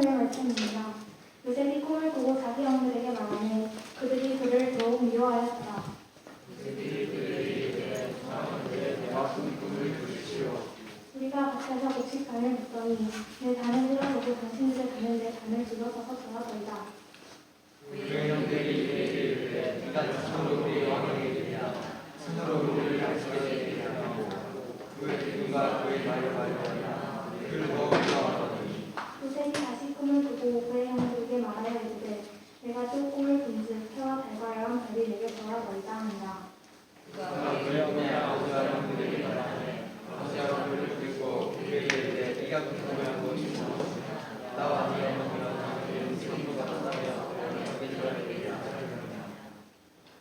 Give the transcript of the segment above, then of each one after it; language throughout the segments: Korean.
하나님의 말씀입니다. 요셉이 꿈을 꾸고 자기 형들에게 말하니 그들이 그를 더욱 미워하였다. 우리가 밭에서 곡식 단을 묻더니 내 단을 들어보고 당신들의 단을 내 단을 집어서서 돌아버리다. 요셉이 다시 꿈을 꾸고 그의 형들에게 말하여 이르되 내가 또 꿈을 본즉 해와 달과 여러 별이 내게 돌아버리다 하니라.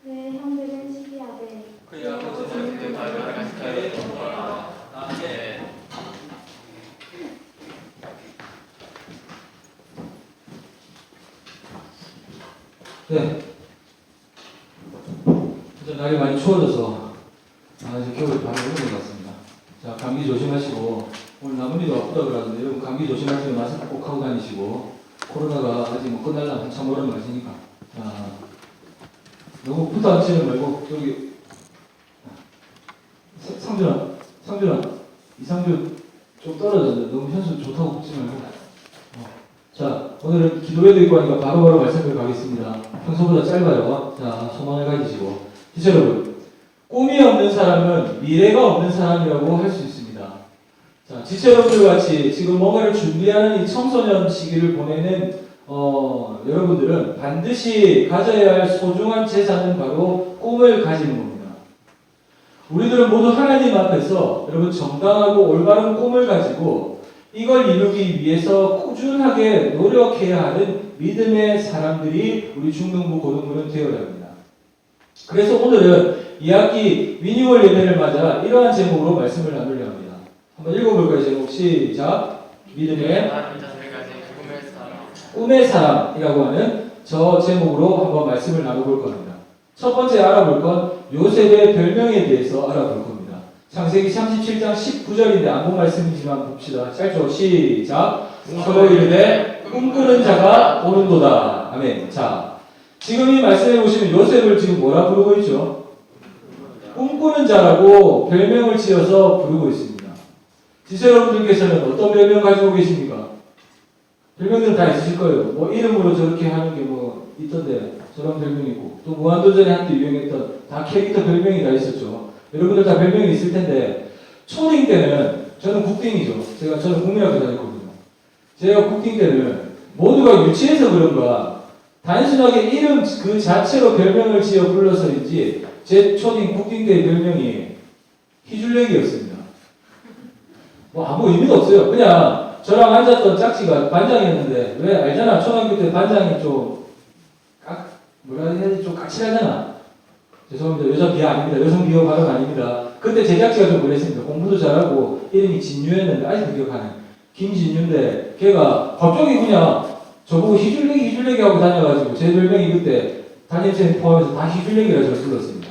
그의 형들은 시기하되 네. 이제 날이 많이 추워져서 아 이제 겨울이 바로 오는 것 같습니다. 자 감기 조심하시고 오늘 나머지도 아프다 그러는데 여러분 감기 조심하시고 마스크 꼭 하고 다니시고 코로나가 아직 뭐 끝날라 한참 멀은 말이니까 자 너무 부담치는 말고 여기 사- 상준아 상준아 이상준 좀 떨어졌는데 너무 현수 좋다고 묻지 말고 어. 자 오늘은 기도회도 있고 하니까 바로바로 말씀을. 평소보다 짧아요. 자, 소망을 가지시고. 시청 여러분, 꿈이 없는 사람은 미래가 없는 사람이라고 할 수 있습니다. 자, 지체 여러분들 같이 지금 뭔가를 준비하는 이 청소년 시기를 보내는 어, 여러분들은 반드시 가져야 할 소중한 재산은 바로 꿈을 가지는 겁니다. 우리들은 모두 하나님 앞에서 여러분 정당하고 올바른 꿈을 가지고 이걸 이루기 위해서 꾸준하게 노력해야 하는 믿음의 사람들이 우리 중등부 고등부는 되어야 합니다. 그래서 오늘은 2학기 미니멀 예배를 맞아 이러한 제목으로 말씀을 나누려 합니다. 한번 읽어볼까요? 제목 시작. 믿음의 꿈의 사람이라고 하는 저 제목으로 한번 말씀을 나눠볼 겁니다. 첫 번째 알아볼 건 요셉의 별명에 대해서 알아볼 겁니다. 창세기 37장 19절인데 안본 말씀이지만 봅시다. 짧죠? 시작. 서로 이르되 꿈꾸는 자가 오는도다. 아멘. 자, 지금 이 말씀해 보시면 요셉을 지금 뭐라 부르고 있죠? 꿈꾸는 자라고 별명을 지어서 부르고 있습니다. 지체 여러분들께서는 어떤 별명 가지고 계십니까? 별명들은 다 있으실 거예요. 뭐 이름으로 저렇게 하는 게 뭐 있던데 저런 별명이 있고 또 무한도전에 한때 유행했던 다 캐릭터 별명이 다 있었죠. 여러분들 다 별명이 있을 텐데 초딩 때는 저는 국딩이죠. 제가 저는 국민학교 다녔거든요. 제가 국딩 때는 모두가 유치해서 그런가 단순하게 이름 그 자체로 별명을 지어 불러서인지 제 초딩 국딩 때의 별명이 희줄내기였습니다. 뭐 아무 의미도 없어요. 그냥 저랑 앉았던 짝지가 반장이었는데 왜 알잖아 초등학교 때 반장이 좀 깍, 뭐라 해야 되지 좀 까칠하잖아. 죄송합니다. 여자 비하 아닙니다. 여성 비하 발언 아닙니다. 그때 제작지가 좀 그랬습니다. 공부도 잘하고 이름이 진유였는데 아직도 기억하네. 김진유인데 걔가 갑자기 그냥 저보고 희줄내기 희줄내기 하고 다녀가지고 제 별명이 그때 담임선생님 포함해서 다 희줄내기라 저를 불렀습니다.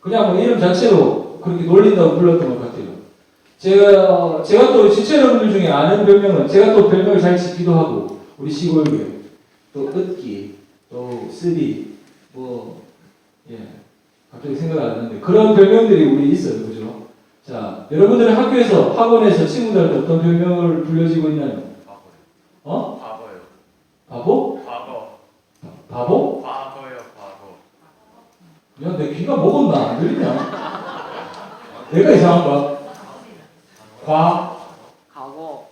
그냥 뭐 이름 자체로 그렇게 놀린다고 불렀던 것 같아요. 제가 제가 또 지체 여러분들 중에 아는 별명은 제가 또 별명을 잘 짓기도 하고 우리 시골교회 또 ը기 또 쓰리 뭐 예. 갑자기 생각 안 나는데 그런 별명들이 우리 있어요, 그죠? 자, 여러분들은 학교에서 학원에서 친구들한테 어떤 별명을 불려지고 있나요? 어? 바보요. 바보? 바보. 바보? 바보요, 바보. 야, 내 귀가 먹었나? 안 들리냐? 내가 이상한가? 과? 가고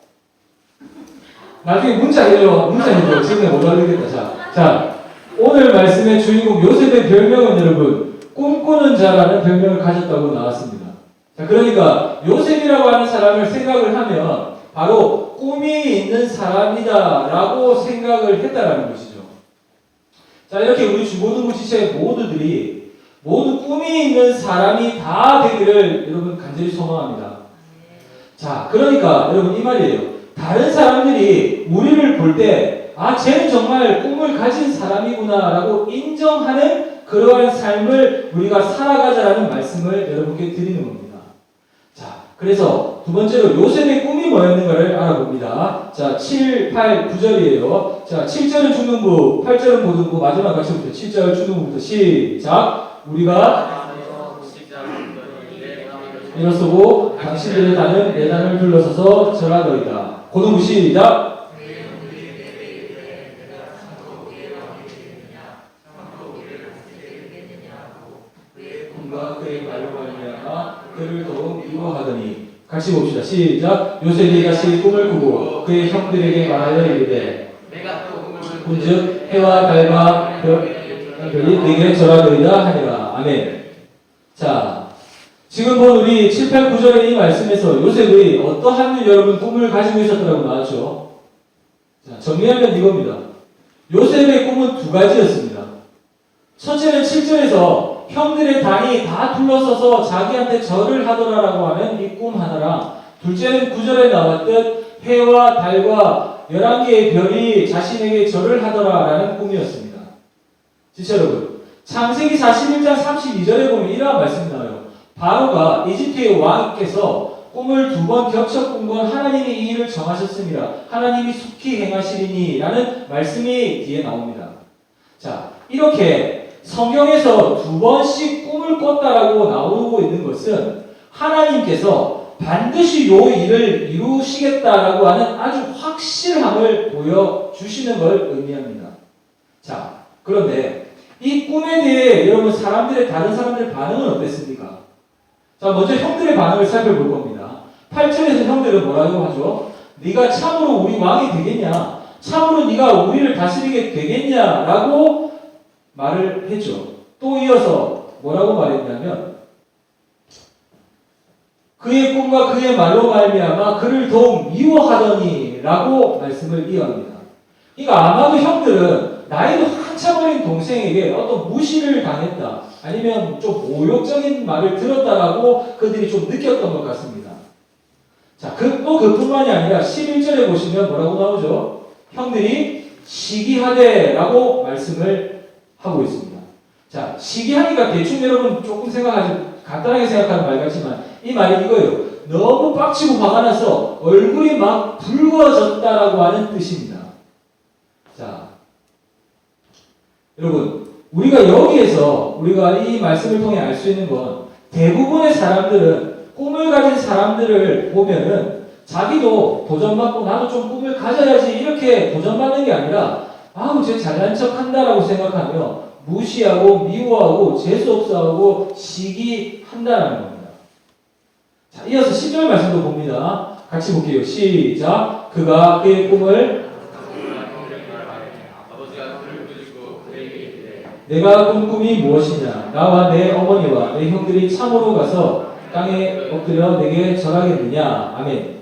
나중에 문자 해줘, 문자 해줘. 지금 못 알리겠다. 자, 자, 오늘 말씀의 주인공 요셉의 별명은 여러분 꿈꾸는 자라는 별명을 가졌다고 나왔습니다. 자, 그러니까 요셉이라고 하는 사람을 생각을 하면 바로 꿈이 있는 사람이다라고 생각을 했다라는 것이죠. 자, 이렇게 우리 중고등부 지체의 모두들이 모두 꿈이 있는 사람이 다 되기를 여러분 간절히 소망합니다. 자, 그러니까 여러분 이 말이에요. 다른 사람들이 우리를 볼 때, 아, 쟤는 정말 꿈을 가진 사람이구나라고 인정하는 그러한 삶을 우리가 살아가자라는 말씀을 여러분께 드리는 겁니다. 자, 그래서 두 번째로 요셉의 꿈이 뭐였는가를 알아봅니다. 자, 7, 8, 9절이에요. 자, 7절은 중등부, 8절은 고등부, 마지막 봅시다. 7절 중등부부터 시작. 우리가 일어서고 당신들의 단은 내 단을 둘러서서 절하더이다. 고등부 시작. 같이 봅시다. 시작. 요셉이 다시 꿈을 꾸고 그의 형들에게 말하여 이르되 본즉 해와 달과 별- 별이 내게 절하더이다 하니라. 아멘. 자, 지금 본 우리 7, 8, 9절의 이 말씀에서 요셉의 어떠한 여러분 꿈을 가지고 있었더라고 나왔죠. 자, 정리하면 이겁니다. 요셉의 꿈은 두 가지였습니다. 첫째는 7절에서 형들의 단이 다 둘러서서 자기한테 절을 하더라라고 하는 이 꿈 하나랑 둘째는 9절에 나왔듯 해와 달과 11개의 별이 자신에게 절을 하더라라는 꿈이었습니다. 지체 여러분, 창세기 41장 32절에 보면 이러한 말씀이 나와요. 바로가 이집트의 왕께서 꿈을 두 번 겹쳐 꾼 건 하나님이 이 일을 정하셨습니다. 하나님이 속히 행하시리니 라는 말씀이 뒤에 나옵니다. 자, 이렇게 성경에서 두 번씩 꿈을 꿨다라고 나오고 있는 것은 하나님께서 반드시 요 일을 이루시겠다라고 하는 아주 확실함을 보여주시는 걸 의미합니다. 자, 그런데 이 꿈에 대해 여러분 사람들의 다른 사람들의 반응은 어땠습니까? 자, 먼저 형들의 반응을 살펴볼 겁니다. 8절에서 형들은 뭐라고 하죠? 네가 참으로 우리 왕이 되겠냐? 참으로 네가 우리를 다스리게 되겠냐라고 말을 했죠. 또 이어서 뭐라고 말했냐면 그의 꿈과 그의 말로 말미암아 그를 더욱 미워하더니라고 말씀을 이어합니다. 그러니까 아마도 형들은 나이도 한참 어린 동생에게 어떤 무시를 당했다. 아니면 좀 모욕적인 말을 들었다라고 그들이 좀 느꼈던 것 같습니다. 자, 그, 또 그뿐만이 아니라 11절에 보시면 뭐라고 나오죠? 형들이 시기하되라고 말씀을 하고 있습니다. 자, 시기하니까 대충 여러분 조금 생각하지, 간단하게 생각하는 말 같지만 이 말이 이거예요. 너무 빡치고 화가 나서 얼굴이 막 붉어졌다라고 하는 뜻입니다. 자, 여러분, 우리가 여기에서 우리가 이 말씀을 통해 알 수 있는 건 대부분의 사람들은 꿈을 가진 사람들을 보면은 자기도 도전받고 나도 좀 꿈을 가져야지 이렇게 도전받는 게 아니라 아우 쟤 잘난 척 한다라고 생각하며 무시하고 미워하고 재수없어하고 시기한다라는 겁니다. 자, 이어서 10절 말씀도 봅니다. 같이 볼게요. 시작. 그가 그의 꿈을 내가 꾼 꿈이 무엇이냐? 나와 내 어머니와 내 형들이 참으로 가서 땅에 엎드려 내게 절하겠느냐? 아멘.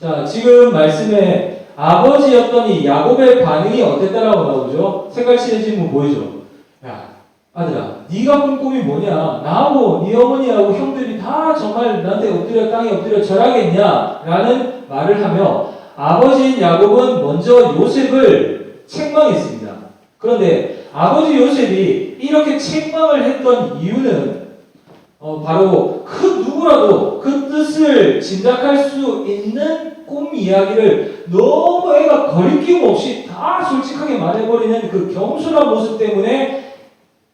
자, 지금 말씀에 아버지였던 이 야곱의 반응이 어땠다라고 나오죠? 칠해진 분 보이죠? 야, 아들아, 네가 꾼 꿈이 뭐냐? 나하고 네 어머니하고 형들이 다 정말 나한테 엎드려 땅에 엎드려 절하겠냐? 라는 말을 하며 아버지인 야곱은 먼저 요셉을 책망했습니다. 그런데 아버지 요셉이 이렇게 책망을 했던 이유는 어, 바로 그 누구라도 그 뜻을 짐작할 수 있는 꿈 이야기를 너무 애가 거리낌 없이 다 솔직하게 말해버리는 그 겸손한 모습 때문에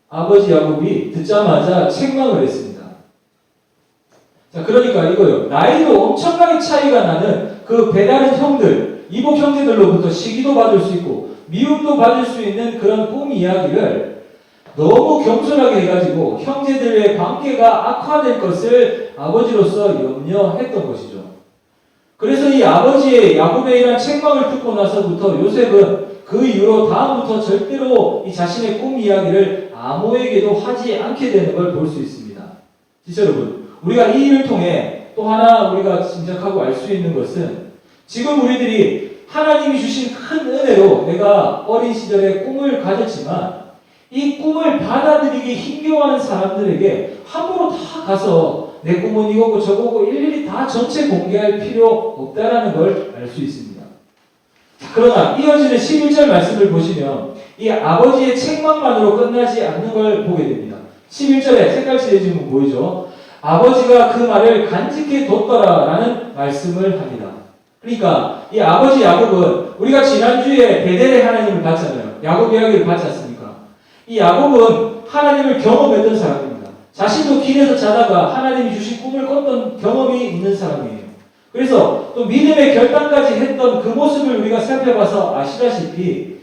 아버지 야곱이 듣자마자 책망을 했습니다. 자, 그러니까 이거요. 나이도 엄청나게 차이가 나는 그 배다른 형들, 이복 형제들로부터 시기도 받을 수 있고 미움도 받을 수 있는 그런 꿈 이야기를 너무 겸손하게 해가지고 형제들의 관계가 악화될 것을 아버지로서 염려했던 것이죠. 그래서 이 아버지의 대한 책망을 듣고 나서부터 요셉은 그 이후로 다음부터 절대로 이 자신의 꿈 이야기를 아무에게도 하지 않게 되는 걸 볼 수 있습니다. 지체 여러분, 우리가 이 일을 통해 또 하나 우리가 짐작하고 알 수 있는 것은 지금 우리들이 하나님이 주신 큰 은혜로 내가 어린 시절에 꿈을 가졌지만 이 꿈을 받아들이기 힘겨워하는 사람들에게 함부로 다 가서 내 꿈은 이거고 저거고 일일이 다 전체 공개할 필요 없다라는 걸 알 수 있습니다. 그러나 이어지는 11절 말씀을 보시면 이 아버지의 책망만으로 끝나지 않는 걸 보게 됩니다. 11절에 색깔 칠해진 분 보이죠? 아버지가 그 말을 간직해 뒀더라 라는 말씀을 합니다. 그러니까 이 아버지 야곱은 우리가 지난주에 베델의 하나님을 봤잖아요. 야곱 이야기를 봤지 않습니까? 이 야곱은 하나님을 경험했던 사람입니다. 자신도 길에서 자다가 하나님이 주신 꿈을 꿨던 경험이 있는 사람이에요. 그래서 또 믿음의 결단까지 했던 그 모습을 우리가 살펴봐서 아시다시피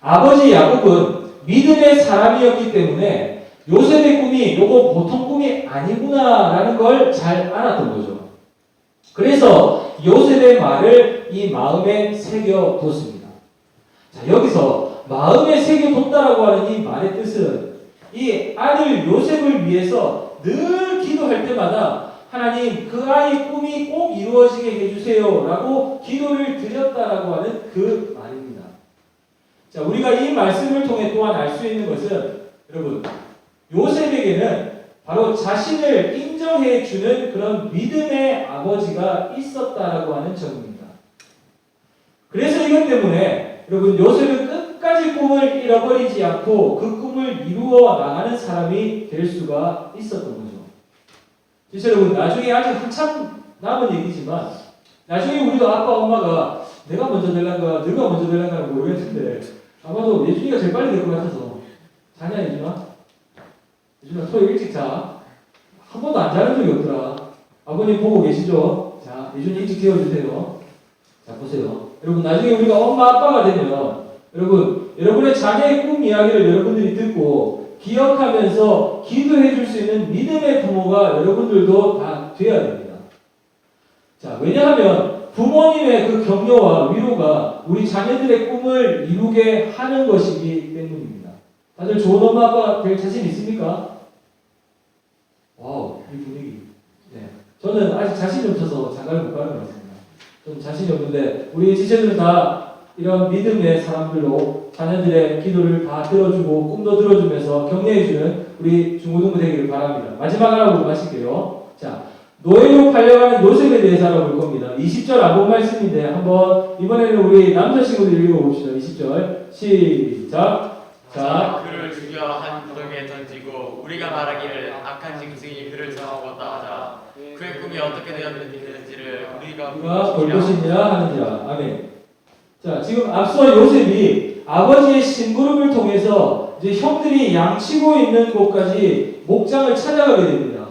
아버지 야곱은 믿음의 사람이었기 때문에 요셉의 꿈이 요거 보통 꿈이 아니구나라는 걸 잘 알았던 거죠. 그래서 요셉의 말을 이 마음에 새겨뒀습니다. 자, 여기서 마음에 새겨뒀다라고 하는 이 말의 뜻은 이 아들 요셉을 위해서 늘 기도할 때마다 하나님 그 아이 꿈이 꼭 이루어지게 해주세요 라고 기도를 드렸다라고 하는 그 말입니다. 자, 우리가 이 말씀을 통해 또한 알 수 있는 것은 여러분 요셉에게는 바로 자신을 인정해 주는 그런 믿음의 아버지가 있었다라고 하는 점입니다. 그래서 이것 때문에 여러분 요셉은 끝까지 꿈을 잃어버리지 않고 그 꿈을 이루어 나가는 사람이 될 수가 있었던 거죠. 그래서 여러분 나중에 아직 한참 남은 얘기지만 나중에 우리도 아빠 엄마가 내가 먼저 될란가 너가 먼저 될란가 모르겠는데 아마도 예준이가 제일 빨리 될 것 같아서 자냐 예준아? 예준아 토요일 일찍 자. 한 번도 안 자는 적이 없더라. 아버님 보고 계시죠? 자 예준이 일찍 재워주세요. 자 보세요. 여러분 나중에 우리가 엄마 아빠가 되면 여러분 여러분의 자녀의 꿈 이야기를 여러분들이 듣고 기억하면서 기도해 줄 수 있는 믿음의 부모가 여러분들도 다 돼야 됩니다. 자, 왜냐하면 부모님의 그 격려와 위로가 우리 자녀들의 꿈을 이루게 하는 것이기 때문입니다. 다들 좋은 엄마 아빠 될 자신 있습니까? 와우, 이 분위기. 네. 저는 아직 자신이 없어서 장가를 못 가는 것 같습니다. 좀 자신이 없는데 우리 지체들은 다 이런 믿음의 사람들로 자녀들의 기도를 다 들어주고 꿈도 들어주면서 격려해주는 우리 중고등부 되기를 바랍니다. 마지막 하나 보고 마실게요. 자, 노예로 팔려가는 요셉에 대해서 알아볼 겁니다. 20절 안본 말씀인데 한번 이번에는 우리 남자 친구들 읽어봅시다. 20절 시작. 자, 그를 죽여 한 구덩이에 던지고 우리가 말하기를 악한 짐승이 그를 잡아먹었다 하자. 그의 꿈이 어떻게 되었는지를 우리가 우리가 볼 것이라. 것이니라 하느니라. 아멘. 자, 지금 앞서 요셉이 아버지의 심부름을 통해서 이제 형들이 양치고 있는 곳까지 목장을 찾아가게 됩니다.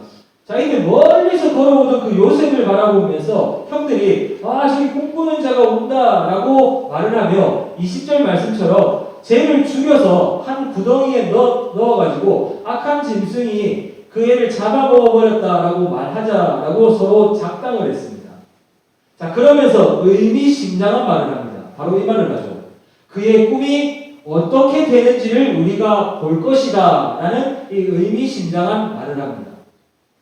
자, 이게 멀리서 걸어오던 그 요셉을 바라보면서 형들이 아, 저기 꿈꾸는 자가 온다라고 말을 하며 20절 말씀처럼 쟤를 죽여서 한 구덩이에 넣어, 넣어가지고 악한 짐승이 그 애를 잡아먹어버렸다라고 말하자라고 서로 작당을 했습니다. 자, 그러면서 의미심장한 말을 합니다. 바로 이 말을 하죠. 그의 꿈이 어떻게 되는지를 우리가 볼 것이다. 라는 이 의미심장한 말을 합니다.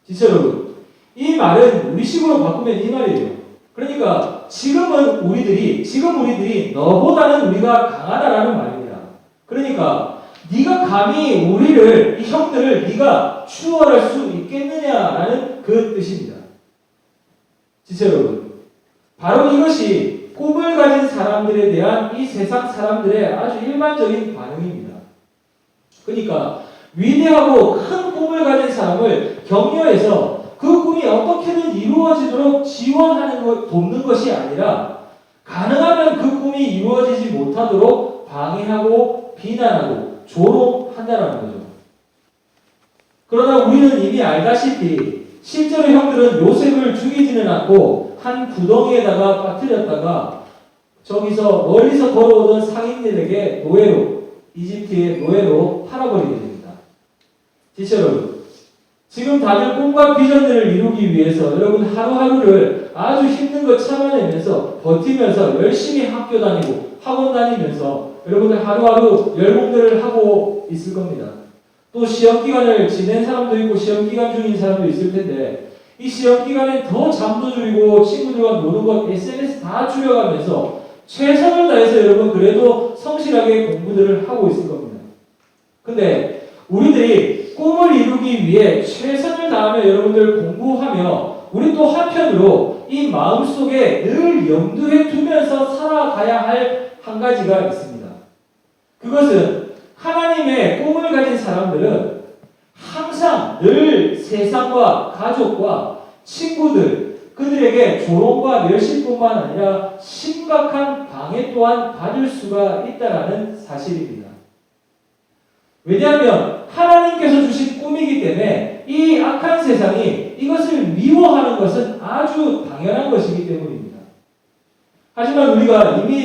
지체 여러분, 이 말은 우리식으로 바꾸면 이 말이에요. 그러니까 지금은 우리들이, 지금 우리들이 너보다는 우리가 강하다라는 말입니다. 그러니까 네가 감히 우리를, 이 형들을 네가 추월할 수 있겠느냐라는 그 뜻입니다. 지체 여러분, 바로 이것이 꿈을 가진 사람들에 대한 이 세상 사람들의 아주 일반적인 반응입니다. 그러니까 위대하고 큰 꿈을 가진 사람을 격려해서 그 꿈이 어떻게든 이루어지도록 지원하는 것, 돕는 것이 아니라 가능하면 그 꿈이 이루어지지 못하도록 방해하고 비난하고 조롱한다는 거죠. 그러나 우리는 이미 알다시피 실제로 형들은 요셉을 죽이지는 않고 한 구덩이에다가 빠뜨렸다가 저기서 멀리서 걸어오던 상인들에게 노예로 이집트의 노예로 팔아버리게 됩니다. 지체 여러분, 지금 다들 꿈과 비전들을 이루기 위해서 여러분 하루하루를 아주 힘든 거 참아내면서 버티면서 열심히 학교 다니고 학원 다니면서 여러분들 하루하루 열공들을 하고 있을 겁니다. 또 시험 기간을 지낸 사람도 있고 시험 기간 중인 사람도 있을 텐데 이 시험 기간에 더 잠도 줄이고 친구들과 노는 것 SNS 다 줄여가면서 최선을 다해서 여러분 그래도 성실하게 공부들을 하고 있을 겁니다. 근데 우리들이 꿈을 이루기 위해 최선을 다하며 여러분들 공부하며 우리 또 한편으로 이 마음속에 늘 염두에 두면서 살아가야 할 한 가지가 있습니다. 그것은 하나님의 꿈을 가진 사람들은 항상 늘 세상과 가족과 친구들 그들에게 조롱과 멸시뿐만 아니라 심각한 방해 또한 받을 수가 있다라는 사실입니다. 왜냐하면 하나님께서 주신 꿈이기 때문에 이 악한 세상이 이것을 미워하는 것은 아주 당연한 것이기 때문입니다. 하지만 우리가 이미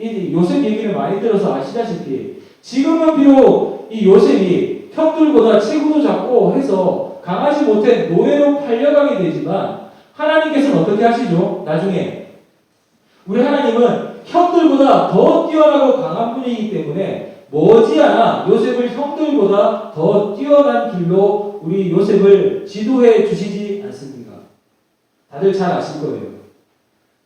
이 요셉 얘기를 많이 들어서 아시다시피 지금은 비록 이 요셉이 형들보다 체구도 작고 해서 강하지 못해 노예로 팔려가게 되지만 하나님께서는 어떻게 하시죠? 나중에 우리 하나님은 형들보다 더 뛰어나고 강한 분이기 때문에 머지않아 요셉을 형들보다 더 뛰어난 길로 우리 요셉을 지도해 주시지 않습니까? 다들 잘 아실 거예요.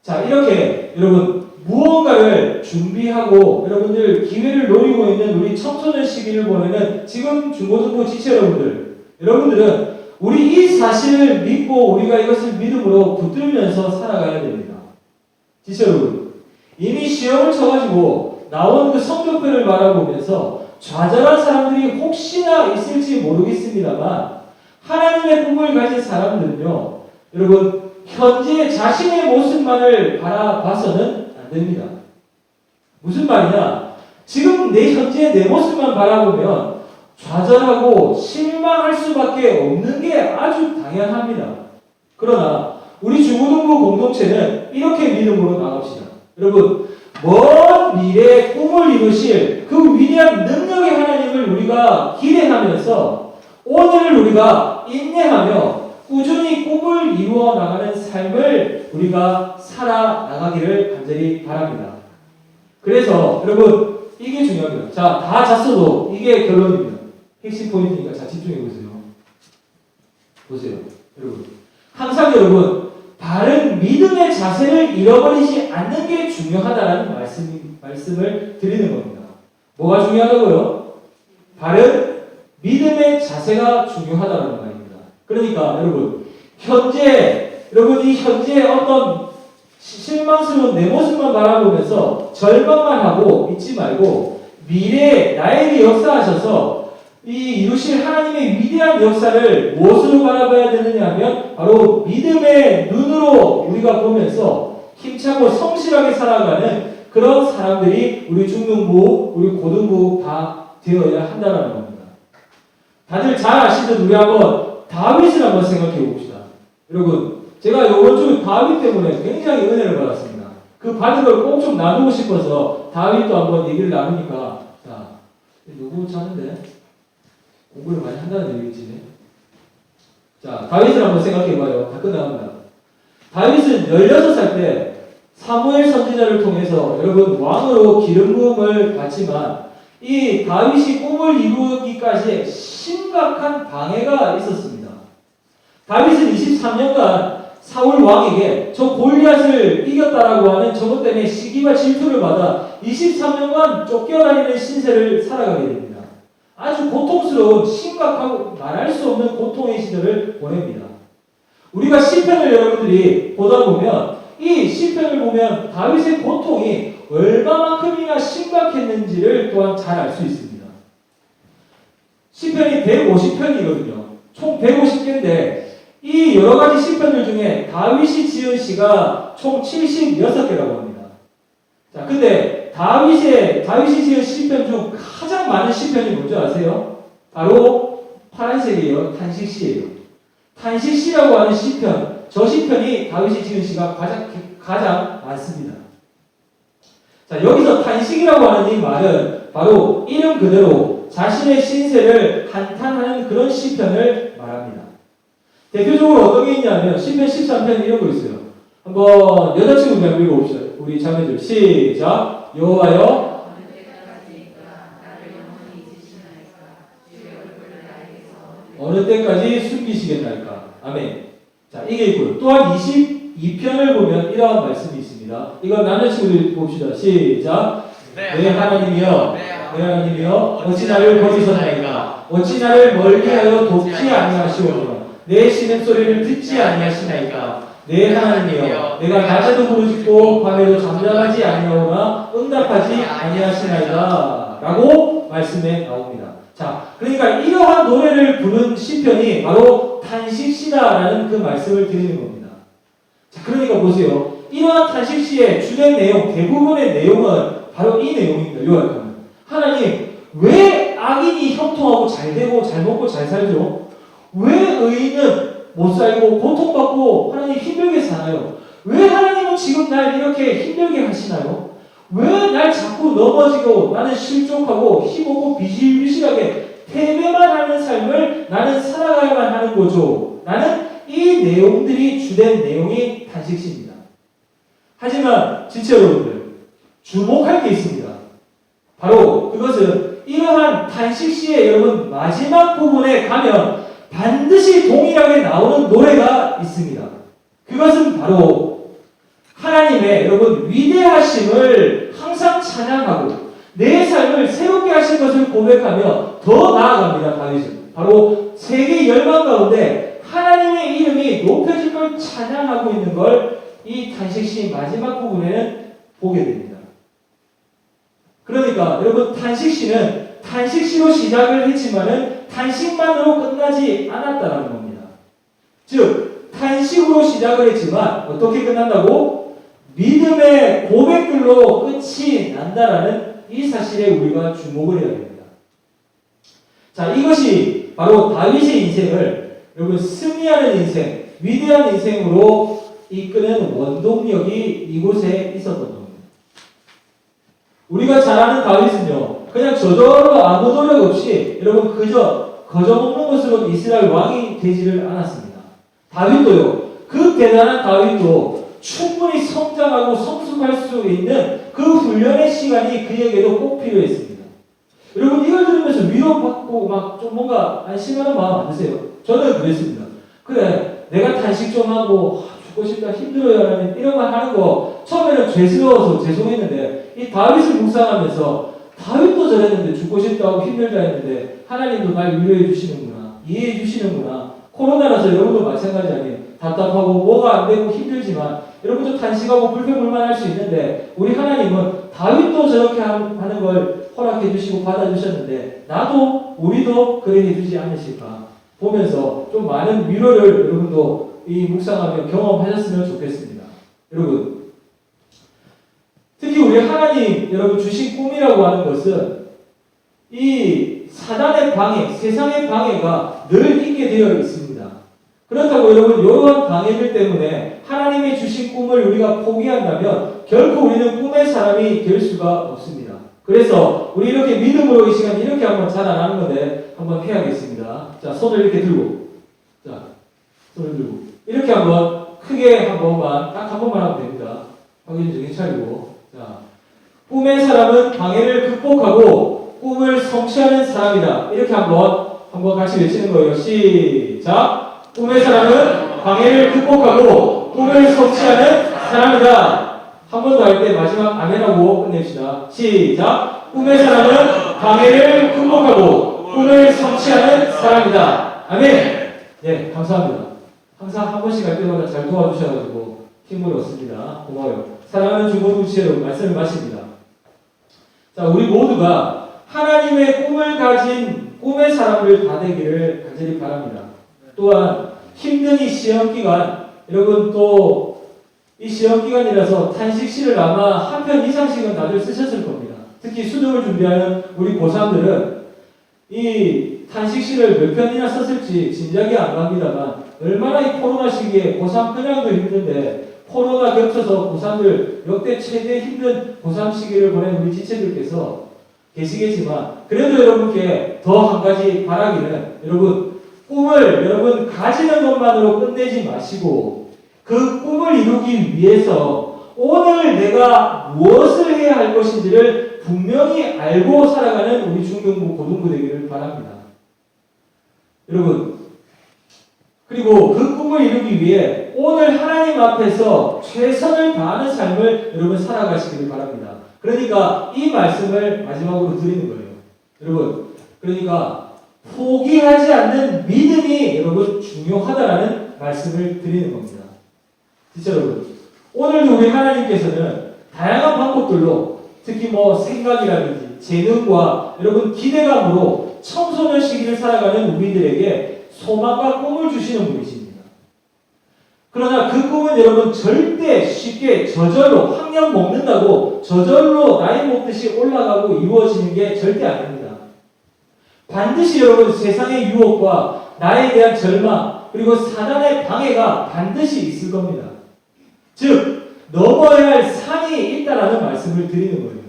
자, 이렇게 여러분 무언가를 준비하고 여러분들 기회를 노리고 있는 우리 청소년 시기를 보내는 지금 중고등부 지체 여러분들, 여러분들은 우리 이 사실을 믿고 우리가 이것을 믿음으로 붙들면서 살아가야 됩니다. 지체 여러분, 이미 시험을 쳐가지고 나온 그 성적표를 바라보면서 좌절한 사람들이 혹시나 있을지 모르겠습니다만 하나님의 꿈을 가진 사람들은요, 여러분 현재 자신의 모습만을 바라봐서는 안 됩니다. 무슨 말이냐? 지금 내 현재 내 모습만 바라보면 좌절하고 실망할 수밖에 없는 게 아주 당연합니다. 그러나 우리 중고등부 공동체는 이렇게 믿음으로 나갑시다. 여러분, 먼 미래의 꿈을 이루실 그 위대한 능력의 하나님을 우리가 기대하면서 오늘을 우리가 인내하며 꾸준히 꿈을 이루어 나가는 삶을 우리가 살아나가기를 간절히 바랍니다. 그래서 여러분 이게 중요합니다. 자, 다 잤어도 이게 결론입니다. 핵심 포인트니까 자 집중해 보세요. 보세요. 여러분. 항상 여러분 바른 믿음의 자세를 잃어버리지 않는 게 중요하다라는 말씀, 말씀을 드리는 겁니다. 뭐가 중요하다고요? 바른 믿음의 자세가 중요하다는. 그러니까 여러분 현재 여러분 이 현재 어떤 실망스러운 내 모습만 바라보면서 절망만 하고 있지 말고 미래에 나에게 역사하셔서 이 이루실 하나님의 위대한 역사를 무엇으로 바라봐야 되느냐 하면 바로 믿음의 눈으로 우리가 보면서 힘차고 성실하게 살아가는 그런 사람들이 우리 중등부, 우리 고등부 다 되어야 한다는 겁니다. 다들 잘 아시는 우리 한번 다윗을 한번 생각해 봅시다. 여러분, 제가 이번 주 다윗 때문에 굉장히 은혜를 받았습니다. 그 받은 걸 꼭 좀 나누고 싶어서 다윗도 한번 얘기를 나누니까 자, 누구 찾는데? 공부를 많이 한다는 얘기지. 자, 다윗을 한번 생각해봐요. 다 끝나갑니다. 다윗은 16살 때 사무엘 선지자를 통해서 여러분 왕으로 기름 부음을 받지만 이 다윗이 꿈을 이루기까지 심각한 방해가 있었습니다. 다윗은 23년간 사울 왕에게 저 골리앗을 이겼다라고 하는 저것 때문에 시기와 질투를 받아 23년간 쫓겨다니는 신세를 살아가게 됩니다. 아주 고통스러운 심각하고 말할 수 없는 고통의 시절을 보냅니다. 우리가 시편을 여러분들이 보다 보면 이 시편을 보면 다윗의 고통이 얼마만큼이나 심각했는지를 또한 잘 알 수 있습니다. 시편이 150편이거든요. 총 150개인데 이 여러 가지 시편들 중에 다윗이 지은 시가 총 76개라고 합니다. 자, 근데 다윗의 다윗이 지은 시편 중 가장 많은 시편이 뭔지 아세요? 바로 파란색이에요. 탄식시예요. 탄식시라고 하는 시편, 저 시편이 다윗이 지은 시가 가장 가장 많습니다. 자, 여기서 탄식이라고 하는 이 말은 바로 이름 그대로 자신의 신세를 한탄하는 그런 시편을 말합니다. 대표적으로 어떤 게 있냐면 시편 13편 이런 거 있어요. 한번 여자친구들 읽어봅시다. 우리 자매들 시작. 여호와여 어느 때까지 숨기시겠나이까. 아멘. 자, 이게 있고요. 또한 22편을 보면 이러한 말씀이 있습니다. 이건 남자친구들 봅시다. 시작. 내 하나님이여, 내 하나님이여, 어찌 나를 거기서나이까? 어찌 나를 멀리하여 돕지 아니하시오며? 내 신음 소리를 듣지 아니하시나이까? 내 하나님이여, 내가 낮에도 부르짖고 밤에도 잠잠하지 아니하오나 응답하지 아니하시나이다. 라고 말씀에 나옵니다. 자, 그러니까 이러한 노래를 부른 시편이 바로 탄식시다라는 그 말씀을 드리는 겁니다. 자, 그러니까 보세요. 이러한 탄식시의 주된 내용, 대부분의 내용은 바로 이 내용입니다. 요약하면. 하나님, 왜 악인이 형통하고 잘 되고 잘 먹고 잘 살죠? 왜 의인은 못 살고 고통받고 하나님 힘들게 사나요? 왜 하나님은 지금 날 이렇게 힘들게 하시나요? 왜 날 자꾸 넘어지고 나는 실족하고 힘없고 비실비실하게 패배만 하는 삶을 나는 살아가야만 하는 거죠. 나는 이 내용들이 주된 내용이 단식시입니다. 하지만 진짜 여러분들 주목할 게 있습니다. 바로 그것은 이러한 단식시의 여러분 마지막 부분에 가면 반드시 동일하게 나오는 노래가 있습니다. 그것은 바로 하나님의 여러분 위대하심을 항상 찬양하고 내 삶을 새롭게 하신 것을 고백하며 더 나아갑니다. 다윗은 바로 세계 열방 가운데 하나님의 이름이 높여질 걸 찬양하고 있는 걸이 탄식시 마지막 부분에는 보게 됩니다. 그러니까 여러분 탄식시는 탄식시로 시작을 했지만은 탄식만으로 끝나지 않았다는 겁니다. 즉 탄식으로 시작을 했지만 어떻게 끝난다고? 믿음의 고백들로 끝이 난다라는 이 사실에 우리가 주목을 해야 됩니다. 자, 이것이 바로 다윗의 인생을 여러분 승리하는 인생, 위대한 인생으로 이끄는 원동력이 이곳에 있었던 겁니다. 우리가 잘 아는 다윗은요, 그냥 저절로 아무 노력 없이 여러분 그저 거저 먹는 것으로 이스라엘 왕이 되지를 않았습니다. 다윗도요, 그 대단한 다윗도 충분히 성장하고 성숙할 수 있는 그 훈련의 시간이 그에게도 꼭 필요했습니다. 여러분 이걸 들으면서 위로받고 막 좀 뭔가 안심하는 마음 안 드세요? 저는 그랬습니다. 그래, 내가 단식 좀 하고 아, 죽고 싶다 힘들어요 이런 말 하는 거 처음에는 죄스러워서 죄송했는데 이 다윗을 묵상하면서 다윗도 저랬는데 죽고 싶다고 힘들다 했는데 하나님도 날 위로해 주시는구나 이해해 주시는구나. 코로나라서 여러분도 마찬가지 아니에요 답답하고 뭐가 안 되고 힘들지만 여러분도 단식하고 불평불만 할 수 있는데 우리 하나님은 다윗도 저렇게 함- 하는 걸 허락해 주시고 받아주셨는데 나도 우리도 그래 해주지 않으실까? 보면서 좀 많은 위로를 여러분도 이 묵상하며 경험하셨으면 좋겠습니다. 여러분 특히 우리 하나님 여러분 주신 꿈이라고 하는 것은 이 사단의 방해, 세상의 방해가 늘 있게 되어 있습니다. 그렇다고 여러분 이러한 방해들 때문에 하나님이 주신 꿈을 우리가 포기한다면 결코 우리는 꿈의 사람이 될 수가 없습니다. 그래서 우리 이렇게 믿음으로 이 시간 이렇게 한번 자라나는 건데 한번 해야겠습니다. 자 손을 이렇게 들고 자 손을 들고 이렇게 한번 크게 한 번만 딱 한 번만 하면 됩니다. 확인 정신 차리고 자 꿈의 사람은 방해를 극복하고 꿈을 성취하는 사람이다. 이렇게 한번 한번 같이 외치는 거예요. 시작. 꿈의 사람은 방해를 극복하고 꿈을 성취하는 사람이다. 한 번 더 할 때 마지막 아멘하고 끝냅시다. 시작. 꿈의 사람은 방해를 극복하고 꿈을 성취하는 사람이다. 아멘. 네, 감사합니다. 항상 한 번씩 할 때마다 잘 도와주셔가지고 힘을 얻습니다. 고마워요. 사랑하는 주보두치 여러분, 말씀을 마칩니다. 자, 우리 모두가 하나님의 꿈을 가진 꿈의 사람을 다 되기를 간절히 바랍니다. 또한 힘든 이 시험 기간, 여러분 또 이 시험 기간이라서 탄식시를 아마 한 편 이상씩은 다들 쓰셨을 겁니다. 특히 수능을 준비하는 우리 고3들은 이 탄식시를 몇 편이나 썼을지 짐작이 안 갑니다만 얼마나 이 코로나 시기에 고3 그냥도 힘든데 코로나 겹쳐서 고3들 역대 최대 힘든 고3 시기를 보낸 우리 지체들께서 계시겠지만 그래도 여러분께 더 한 가지 바라기는 여러분 꿈을 여러분 가지는 것만으로 끝내지 마시고 그 꿈을 이루기 위해서 오늘 내가 무엇을 해야 할 것인지를 분명히 알고 살아가는 우리 중등부 고등부 되기를 바랍니다. 여러분 그리고 그 꿈을 이루기 위해 오늘 하나님 앞에서 최선을 다하는 삶을 여러분 살아가시기를 바랍니다. 그러니까 이 말씀을 마지막으로 드리는 거예요. 여러분, 그러니까 포기하지 않는 믿음이 여러분 중요하다라는 말씀을 드리는 겁니다. 진짜 여러분, 오늘도 우리 하나님께서는 다양한 방법들로 특히 뭐 생각이라든지 재능과 여러분 기대감으로 청소년 시기를 살아가는 우리들에게 소망과 꿈을 주시는 분이십니다. 그러나 그 꿈은 여러분 절대 쉽게 저절로 학년 먹는다고 저절로 나이 먹듯이 올라가고 이루어지는 게 절대 아닙니다. 반드시 여러분 세상의 유혹과 나에 대한 절망 그리고 사단의 방해가 반드시 있을 겁니다. 즉 넘어야 할 산이 있다라는 말씀을 드리는 거예요.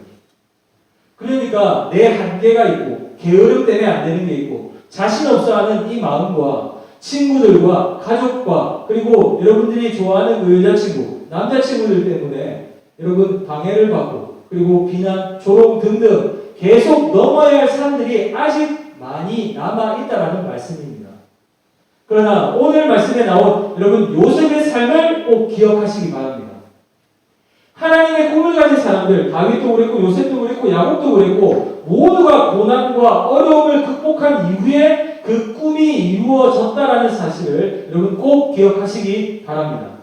그러니까 내 한계가 있고 게으름 때문에 안 되는 게 있고 자신 없어하는 이 마음과 친구들과 가족과 그리고 여러분들이 좋아하는 그 여자친구, 남자친구들 때문에 여러분 방해를 받고 그리고 비난, 조롱 등등 계속 넘어야 할 산들이 아직 많이 남아 있다라는 말씀입니다. 그러나 오늘 말씀에 나온 여러분 요셉의 삶을 꼭 기억하시기 바랍니다. 하나님의 꿈을 가진 사람들, 다윗도 그랬고 요셉도 그랬고 야곱도 그랬고 모두가 고난과 어려움을 극복한 이후에 그 꿈이 이루어졌다라는 사실을 여러분 꼭 기억하시기 바랍니다.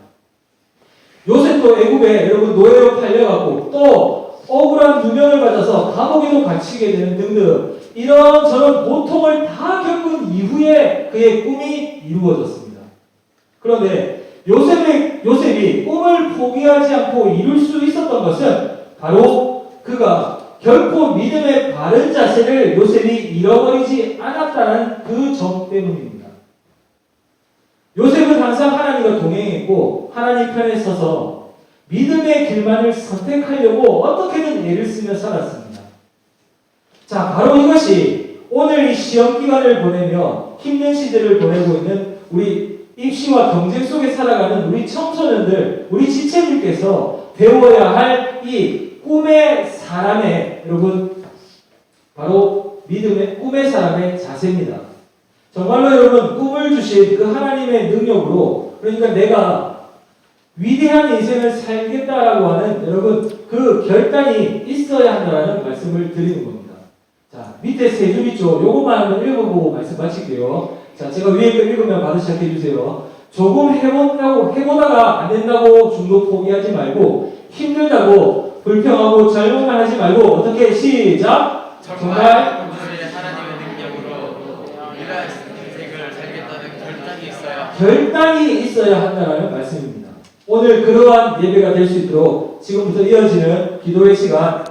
요셉도 애굽에 여러분 노예로 팔려갖고 또 억울한 누명을 받아서 감옥에도 갇히게 되는 등등 이런 저런 고통을 다 겪은 이후에 그의 꿈이 이루어졌습니다. 그런데 요셉의, 요셉이 꿈을 포기하지 않고 이룰 수 있었던 것은 바로 그가 결코 믿음의 바른 자세를 요셉이 잃어버리지 않았다는 그 점 때문입니다. 요셉은 항상 하나님과 동행했고 하나님 편에 서서 믿음의 길만을 선택하려고 어떻게든 애를 쓰며 살았습니다. 자, 바로 이것이 오늘 이 시험 기간을 보내며 힘든 시대를 보내고 있는 우리 입시와 경쟁 속에 살아가는 우리 청소년들, 우리 지체들께서 배워야 할 이 꿈의 사람의 여러분 바로 믿음의 꿈의 사람의 자세입니다. 정말로 여러분 꿈을 주신 그 하나님의 능력으로 그러니까 내가 위대한 인생을 살겠다라고 하는 여러분 그 결단이 있어야 한다는 말씀을 드리는 겁니다. 자 밑에 세 줄 있죠. 요것만 한번 읽어보고 말씀 마칠게요. 자 제가 위에 거 읽으면 바로 시작해 주세요. 조금 해본다고 해보다가 안 된다고 중도 포기하지 말고 힘들다고 불평하고 절망만 하지 말고 어떻게 시작 정말 오늘의 하나님의 능력으로 우리가 인생을 살겠다는 결단이 있어야 결단이 있어야 한다는 말씀입니다. 오늘 그러한 예배가 될 수 있도록 지금부터 이어지는 기도의 시간